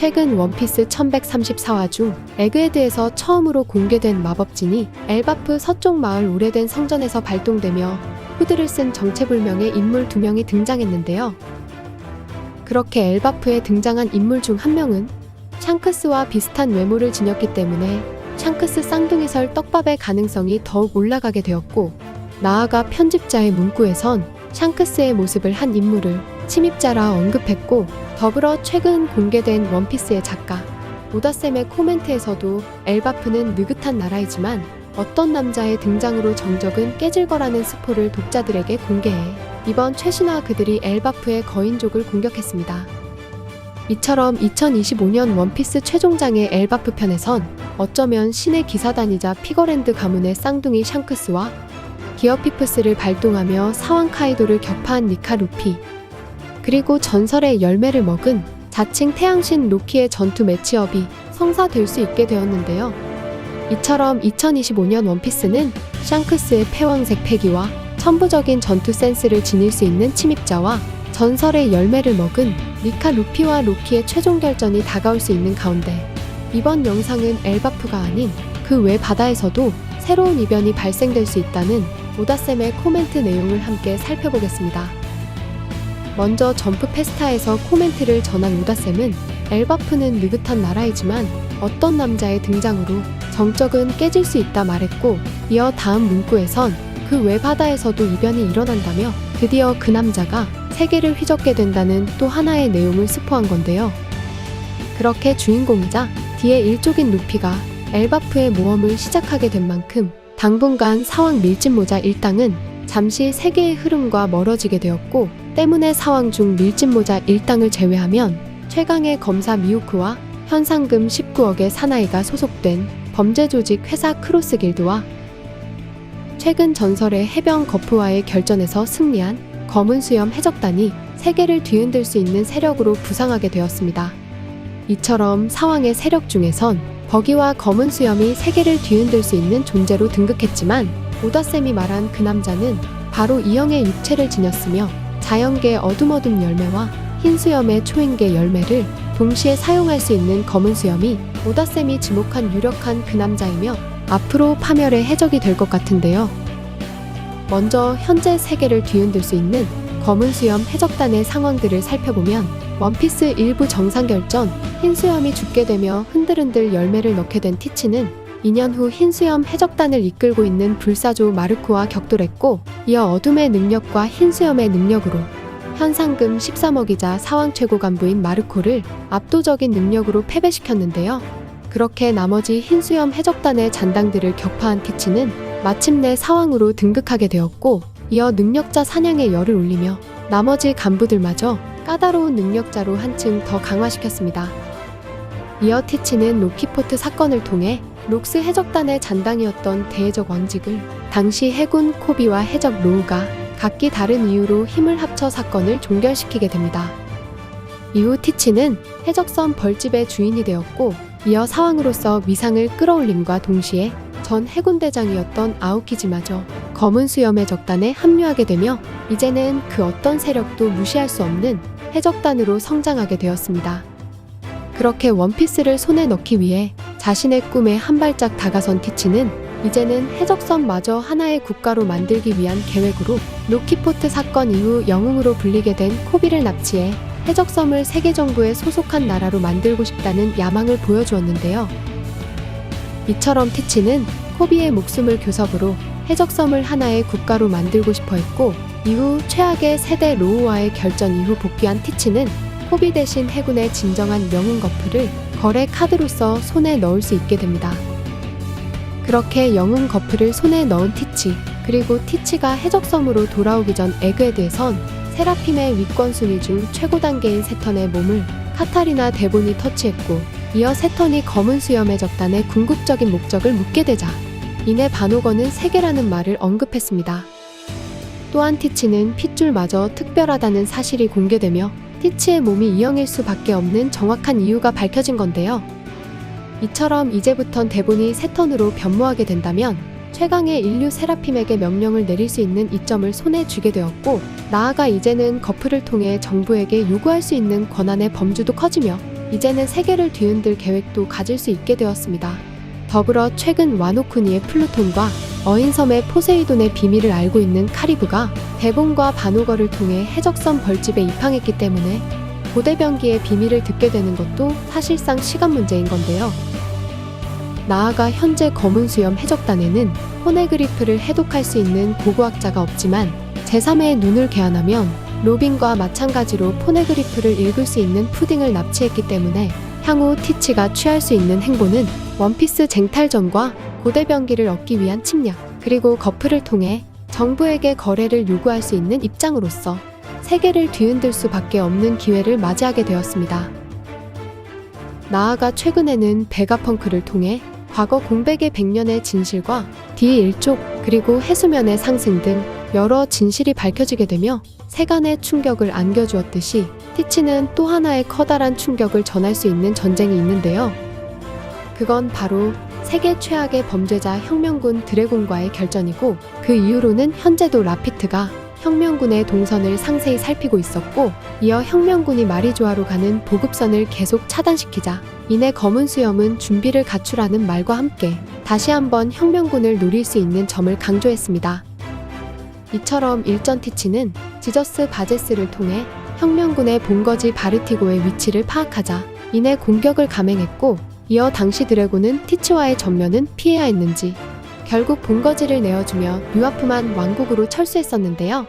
최근 원피스 1134화 중 에그헤드에서 처음으로 공개된 마법진이 엘바프 서쪽 마을 오래된 성전에서 발동되며 후드를 쓴 정체불명의 인물 두 명이 등장했는데요. 그렇게 엘바프에 등장한 인물 중 한 명은 샹크스와 비슷한 외모를 지녔기 때문에 샹크스 쌍둥이설 떡밥의 가능성이 더욱 올라가게 되었고 나아가 편집자의 문구에선 샹크스의 모습을 한 인물을 침입자라 언급했고 더불어 최근 공개된 원피스의 작가 오다쌤의 코멘트에서도 엘바프는 느긋한 나라이지만 어떤 남자의 등장으로 정적은 깨질 거라는 스포를 독자들에게 공개해 이번 최신화 그들이 엘바프의 거인족을 공격했습니다. 이처럼 2025년 원피스 최종장의 엘바프 편에선 어쩌면 신의 기사단이자 피거랜드 가문의 쌍둥이 샹크스와 기어피프스를 발동하며 사왕 카이도를 격파한 니카 루피 그리고 전설의 열매를 먹은 자칭 태양신 로키의 전투 매치업이 성사될 수 있게 되었는데요. 이처럼 2025년 원피스는 샹크스의 패왕색 패기와 천부적인 전투 센스를 지닐 수 있는 침입자와 전설의 열매를 먹은 니카 루피와 로키의 최종 결전이 다가올 수 있는 가운데 이번 영상은 엘바프가 아닌 그 외 바다에서도 새로운 이변이 발생될 수 있다는 오다쌤의 코멘트 내용을 함께 살펴보겠습니다. 먼저 점프 페스타에서 코멘트를 전한 오다쌤은 엘바프는 느긋한 나라이지만 어떤 남자의 등장으로 정적은 깨질 수 있다 말했고 이어 다음 문구에선 그 외 바다에서도 이변이 일어난다며 드디어 그 남자가 세계를 휘젓게 된다는 또 하나의 내용을 스포한 건데요. 그렇게 주인공이자 뒤에 일족인 루피가 엘바프의 모험을 시작하게 된 만큼 당분간 사왕 밀짚모자 일당은 잠시 세계의 흐름과 멀어지게 되었고 때문에 사왕 중 밀짚모자 일당을 제외하면 최강의 검사 미우크와 현상금 19억의 사나이가 소속된 범죄 조직 회사 크로스 길드와 최근 전설의 해병 거프와의 결전에서 승리한 검은 수염 해적단이 세계를 뒤흔들 수 있는 세력으로 부상하게 되었습니다. 이처럼 사왕의 세력 중에선 버기와 검은 수염이 세계를 뒤흔들 수 있는 존재로 등극했지만 오다쌤이 말한 그 남자는 바로 이영의 육체를 지녔으며 자연계 어둠어둠 열매와 흰 수염의 초인계 열매를 동시에 사용할 수 있는 검은 수염이 오다쌤이 지목한 유력한 그 남자이며 앞으로 파멸의 해적이 될 것 같은데요. 먼저 현재 세계를 뒤흔들 수 있는 검은 수염 해적단의 상황들을 살펴보면 원피스 일부 정상결전 흰 수염이 죽게 되며 흔들흔들 열매를 넣게 된 티치는 2년 후 흰수염 해적단을 이끌고 있는 불사조 마르코와 격돌했고 이어 어둠의 능력과 흰수염의 능력으로 현상금 13억이자 사왕 최고 간부인 마르코를 압도적인 능력으로 패배시켰는데요. 그렇게 나머지 흰수염 해적단의 잔당들을 격파한 티치는 마침내 사왕으로 등극하게 되었고 이어 능력자 사냥에 열을 올리며 나머지 간부들마저 까다로운 능력자로 한층 더 강화시켰습니다. 이어 티치는 로키포트 사건을 통해 록스 해적단의 잔당이었던 대해적 왕직을 당시 해군 코비와 해적 로우가 각기 다른 이유로 힘을 합쳐 사건을 종결시키게 됩니다. 이후 티치는 해적선 벌집의 주인이 되었고 이어 사왕으로서 위상을 끌어올림과 동시에 전 해군대장이었던 아오키지마저 검은 수염의 적단에 합류하게 되며 이제는 그 어떤 세력도 무시할 수 없는 해적단으로 성장하게 되었습니다. 그렇게 원피스를 손에 넣기 위해 자신의 꿈에 한 발짝 다가선 티치는 이제는 해적선마저 하나의 국가로 만들기 위한 계획으로 로키포트 사건 이후 영웅으로 불리게 된 코비를 납치해 해적섬을 세계 정부에 소속한 나라로 만들고 싶다는 야망을 보여주었는데요. 이처럼 티치는 코비의 목숨을 교섭으로 해적섬을 하나의 국가로 만들고 싶어 했고 이후 최악의 세대 로우와의 결전 이후 복귀한 티치는 코비 대신 해군의 진정한 영웅 거프를 거래 카드로서 손에 넣을 수 있게 됩니다. 그렇게 영웅 거프를 손에 넣은 티치 그리고 티치가 해적섬으로 돌아오기 전 에그헤드에선 세라핌의 위권 순위 중 최고 단계인 세턴의 몸을 카타리나 데본이 터치했고 이어 세턴이 검은 수염의 적단의 궁극적인 목적을 묻게 되자 이내 반오건은 세계라는 말을 언급했습니다. 또한 티치는 핏줄마저 특별하다는 사실이 공개되며 티치의 몸이 이영일 수밖에 없는 정확한 이유가 밝혀진 건데요. 이처럼 이제부턴 대본이 세턴으로 변모하게 된다면 최강의 인류 세라핌에게 명령을 내릴 수 있는 이점을 손에 쥐게 되었고 나아가 이제는 거프를 통해 정부에게 요구할 수 있는 권한의 범주도 커지며 이제는 세계를 뒤흔들 계획도 가질 수 있게 되었습니다. 더불어 최근 와노쿠니의 플루톤과 어인섬의 포세이돈의 비밀을 알고 있는 카리브가 대본과 바노거를 통해 해적선 벌집에 입항했기 때문에 고대병기의 비밀을 듣게 되는 것도 사실상 시간 문제인 건데요. 나아가 현재 검은 수염 해적단에는 호네그리프를 해독할 수 있는 고고학자가 없지만 제3의 눈을 개안하면 로빈과 마찬가지로 포네그리프를 읽을 수 있는 푸딩을 납치했기 때문에 향후 티치가 취할 수 있는 행보는 원피스 쟁탈전과 고대병기를 얻기 위한 침략, 그리고 거프를 통해 정부에게 거래를 요구할 수 있는 입장으로서 세계를 뒤흔들 수밖에 없는 기회를 맞이하게 되었습니다. 나아가 최근에는 베가펑크를 통해 과거 공백의 100년의 진실과 D1족 그리고 해수면의 상승 등 여러 진실이 밝혀지게 되며 세간의 충격을 안겨주었듯이 티치는 또 하나의 커다란 충격을 전할 수 있는 전쟁이 있는데요. 그건 바로 세계 최악의 범죄자 혁명군 드래곤과의 결전이고 그 이후로는 현재도 라피트가 혁명군의 동선을 상세히 살피고 있었고 이어 혁명군이 마리조아로 가는 보급선을 계속 차단시키자 이내 검은 수염은 준비를 갖추라는 말과 함께 다시 한번 혁명군을 노릴 수 있는 점을 강조했습니다. 이처럼 일전 티치는 지저스 바제스를 통해 혁명군의 본거지 바르티고의 위치를 파악하자 이내 공격을 감행했고 이어 당시 드래곤은 티치와의 전면은 피해야 했는지 결국 본거지를 내어주며 뉴아프만 왕국으로 철수했었는데요.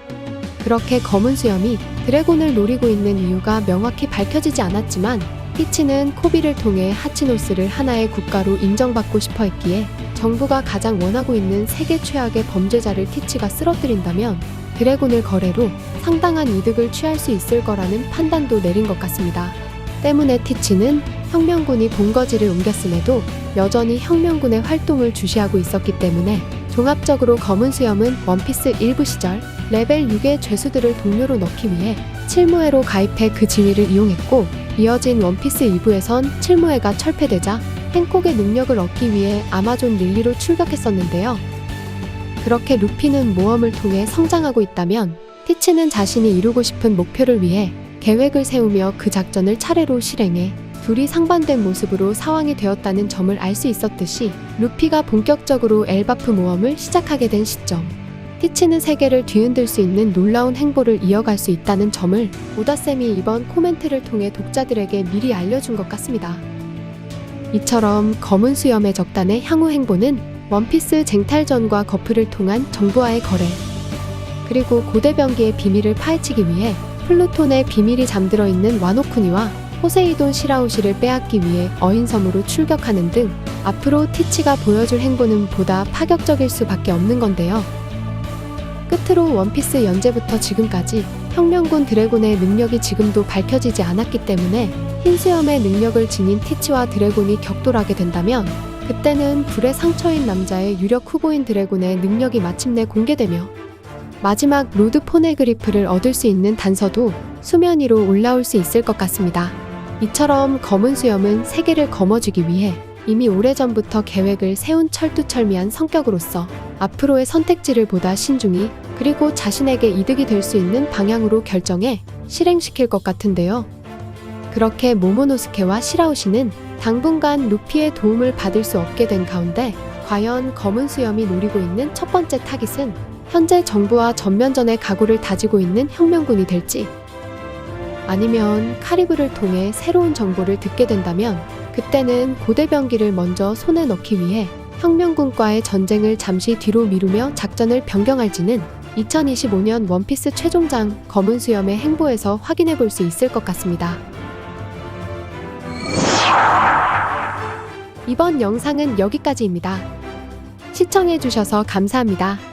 그렇게 검은 수염이 드래곤을 노리고 있는 이유가 명확히 밝혀지지 않았지만 티치는 코비를 통해 하치노스를 하나의 국가로 인정받고 싶어 했기에 정부가 가장 원하고 있는 세계 최악의 범죄자를 티치가 쓰러뜨린다면 드래곤을 거래로 상당한 이득을 취할 수 있을 거라는 판단도 내린 것 같습니다. 때문에 티치는 혁명군이 본거지를 옮겼음에도 여전히 혁명군의 활동을 주시하고 있었기 때문에 종합적으로 검은 수염은 원피스 일부 시절 레벨 6의 죄수들을 동료로 넣기 위해 칠무회로 가입해 그 지위를 이용했고 이어진 원피스 2부에선 칠무회가 철폐되자 행콕의 능력을 얻기 위해 아마존 릴리로 출격했었는데요. 그렇게 루피는 모험을 통해 성장하고 있다면 티치는 자신이 이루고 싶은 목표를 위해 계획을 세우며 그 작전을 차례로 실행해 둘이 상반된 모습으로 상황이 되었다는 점을 알 수 있었듯이 루피가 본격적으로 엘바프 모험을 시작하게 된 시점. 티치는 세계를 뒤흔들 수 있는 놀라운 행보를 이어갈 수 있다는 점을 오다쌤이 이번 코멘트를 통해 독자들에게 미리 알려준 것 같습니다. 이처럼 검은 수염의 적단의 향후 행보는 원피스 쟁탈전과 거프를 통한 정부와의 거래, 그리고 고대병기의 비밀을 파헤치기 위해 플루톤의 비밀이 잠들어 있는 와노쿠니와 포세이돈 시라우시를 빼앗기 위해 어인섬으로 출격하는 등 앞으로 티치가 보여줄 행보는 보다 파격적일 수밖에 없는 건데요. 끝으로 원피스 연재부터 지금까지 혁명군 드래곤의 능력이 지금도 밝혀지지 않았기 때문에 흰수염의 능력을 지닌 티치와 드래곤이 격돌하게 된다면 그때는 불의 상처인 남자의 유력 후보인 드래곤의 능력이 마침내 공개되며 마지막 로드 포네그리프를 얻을 수 있는 단서도 수면 위로 올라올 수 있을 것 같습니다. 이처럼 검은 수염은 세계를 거머쥐기 위해 이미 오래전부터 계획을 세운 철두철미한 성격으로서 앞으로의 선택지를 보다 신중히 그리고 자신에게 이득이 될 수 있는 방향으로 결정해 실행시킬 것 같은데요. 그렇게 모모노스케와 시라우시는 당분간 루피의 도움을 받을 수 없게 된 가운데 과연 검은 수염이 노리고 있는 첫 번째 타깃은 현재 정부와 전면전의 각오를 다지고 있는 혁명군이 될지 아니면 카리브를 통해 새로운 정보를 듣게 된다면 그때는 고대병기를 먼저 손에 넣기 위해 혁명군과의 전쟁을 잠시 뒤로 미루며 작전을 변경할지는 2025년 원피스 최종장 검은 수염의 행보에서 확인해 볼 수 있을 것 같습니다. 이번 영상은 여기까지입니다. 시청해 주셔서 감사합니다.